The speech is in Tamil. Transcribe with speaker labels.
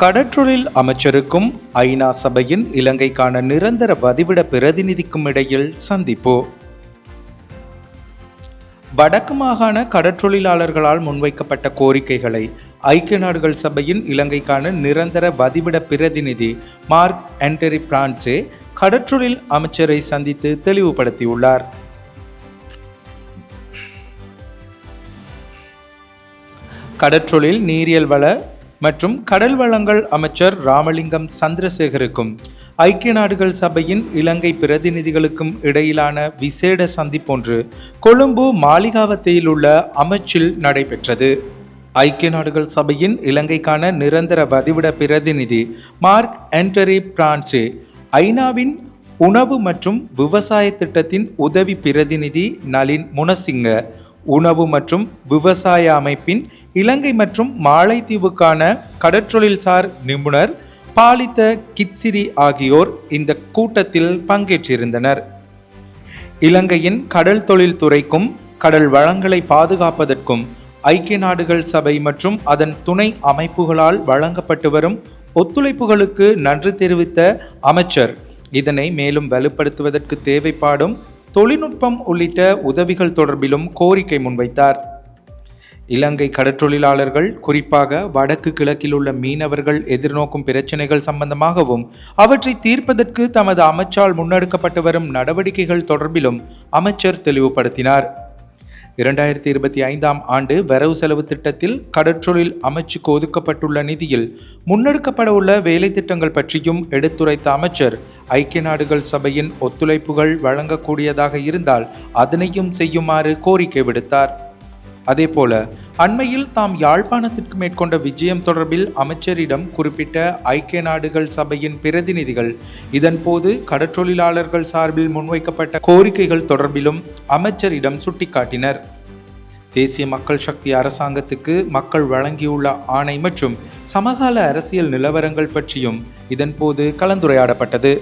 Speaker 1: கடற்றொழில் அமைச்சருக்கும் ஐநா சபையின் இலங்கைக்கான நிரந்தர வதிவிட பிரதிநிதிக்கும் இடையில் சந்திப்பு. வடக்கு மாகாண கடற்றொழிலாளர்களால் முன்வைக்கப்பட்ட கோரிக்கைகளை ஐக்கிய நாடுகள் சபையின் இலங்கைக்கான நிரந்தர வதிவிட பிரதிநிதி மார்க் ஆண்டரி பிரான்சே கடற்றொழில் அமைச்சரை சந்தித்து தெளிவுபடுத்தியுள்ளார். கடற்றொழில் நீரியல் வள மற்றும் கடல் வளங்கள் அமைச்சர் ராமலிங்கம் சந்திரசேகருக்கும் ஐக்கிய நாடுகள் சபையின் இலங்கை பிரதிநிதிகளுக்கும் இடையிலான விசேட சந்திப்பொன்று கொழும்பு மாளிகாவத்தையில் உள்ள அமைச்சில் நடைபெற்றது. ஐக்கிய நாடுகள் சபையின் இலங்கைக்கான நிரந்தர வதிவிட பிரதிநிதி மார்க் என்டரி பிரான்சே ஐநாவின் உணவு மற்றும் விவசாய திட்டத்தின் உதவி பிரதிநிதி நளின் முனசிங்க உணவு மற்றும் விவசாய அமைப்பின் இலங்கை மற்றும் மாலைத்தீவுக்கான கடற்றொழில்சார் நிபுணர் பாலித்த கிட்சிரி ஆகியோர் இந்த கூட்டத்தில் பங்கேற்றிருந்தனர். இலங்கையின் கடல் தொழில் துறைக்கும் கடல் வளங்களை பாதுகாப்பதற்கும் ஐக்கிய நாடுகள் சபை மற்றும் அதன் துணை அமைப்புகளால் வழங்கப்பட்டு வரும் ஒத்துழைப்புகளுக்கு நன்றி தெரிவித்த அமைச்சர். இதனை மேலும் வலுப்படுத்துவதற்கு தேவைப்பாடும் தொழில்நுட்பம் உள்ளிட்ட உதவிகள் தொடர்பிலும் கோரிக்கை முன்வைத்தார். இலங்கை கடற்றொழிலாளர்கள் குறிப்பாக வடக்கு கிழக்கில் உள்ள மீனவர்கள் எதிர்நோக்கும் பிரச்சினைகள் சம்பந்தமாகவும் அவற்றை தீர்ப்பதற்கு தமது அமைச்சால் முன்னெடுக்கப்பட்டு வரும் நடவடிக்கைகள் தொடர்பிலும் அமைச்சர் தெளிவுபடுத்தினார். இரண்டாயிரத்தி இருபத்தி ஐந்தாம் ஆண்டு வரவு செலவு திட்டத்தில் கடற்றொழில் அமைச்சுக்கு ஒதுக்கப்பட்டுள்ள நிதியில் முன்னெடுக்கப்பட உள்ள வேலை திட்டங்கள் பற்றியும் எடுத்துரைத்த அமைச்சர் ஐக்கிய நாடுகள் சபையின் ஒத்துழைப்புகள் வழங்கக்கூடியதாக இருந்தால் அதனையும் செய்யுமாறு கோரிக்கை விடுத்தார். அதேபோல அண்மையில் தாம் யாழ்ப்பாணத்திற்கு மேற்கொண்ட விஜயம் தொடர்பில் அமைச்சரிடம் குறிப்பிட்ட ஐக்கிய நாடுகள் சபையின் பிரதிநிதிகள் இதன்போது கடற்றொழிலாளர்கள் சார்பில் முன்வைக்கப்பட்ட கோரிக்கைகள் தொடர்பிலும் அமைச்சரிடம் சுட்டிக்காட்டினர். தேசிய மக்கள் சக்தி அரசாங்கத்துக்கு மக்கள் வழங்கியுள்ள ஆணை மற்றும் சமகால அரசியல் நிலவரங்கள் பற்றியும் இதன்போது கலந்துரையாடப்பட்டது.